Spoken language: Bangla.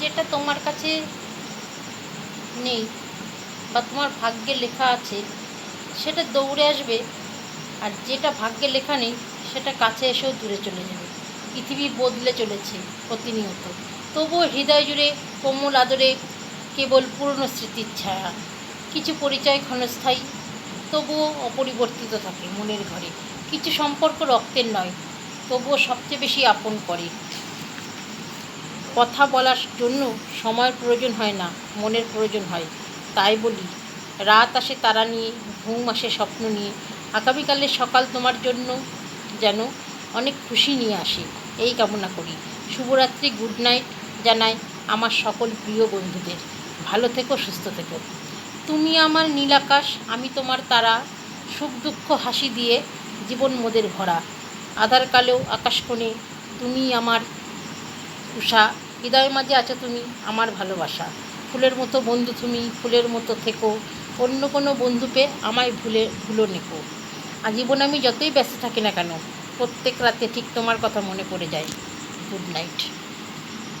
যেটা তোমার কাছে নেই বা তোমার ভাগ্যে লেখা আছে, সেটা দৌড়ে আসবে আর যেটা ভাগ্যে লেখা নেই, সেটা কাছে এসেও দূরে চলে যাবে। পৃথিবী বদলে চলেছে প্রতিনিয়ত। তবুও হৃদয় জুড়ে কোমল আদরে কেবল পুরনো স্মৃতির ছায়া। কিছু পরিচয় ক্ষণস্থায়ী, তবুও অপরিবর্তিত থাকে মনের ঘরে। কিছু সম্পর্ক রক্তের নয়, তবুও সবচেয়ে বেশি আপন করে। কথা বলার জন্য সময়ের প্রয়োজন হয় না, মনের প্রয়োজন হয়। তাই বলি, রাত আসে তারা নিয়ে, ঘুম আসে স্বপ্ন নিয়ে। আগামীকালের সকাল তোমার জন্য যেন অনেক খুশি নিয়ে আসে, এই কামনা করি। শুভরাত্রি গুড নাইট জানাই আমার সকল প্রিয় বন্ধুদের। ভালো থেকো, সুস্থ থেকো। তুমি আমার নীলাকাশ আমি তোমার তারা। সুখ দুঃখ হাসি দিয়ে জীবন মোদের ভরা। আধার কালেও আকাশ কোণে তুমি আমার উষা হৃদয় মাঝে আছো তুমি, আমার ভালোবাসা। ফুলের মতো বন্ধু তুমি, ফুলের মতো থেকো। অন্য কোনো বন্ধু পেয়ে আমায় ভুলে, ভুলো নেকো। আজীবন আমি যতই ব্যস্ত থাকি না কেন, প্রত্যেক রাতে ঠিক তোমার কথা মনে পড়ে যায়। Good night.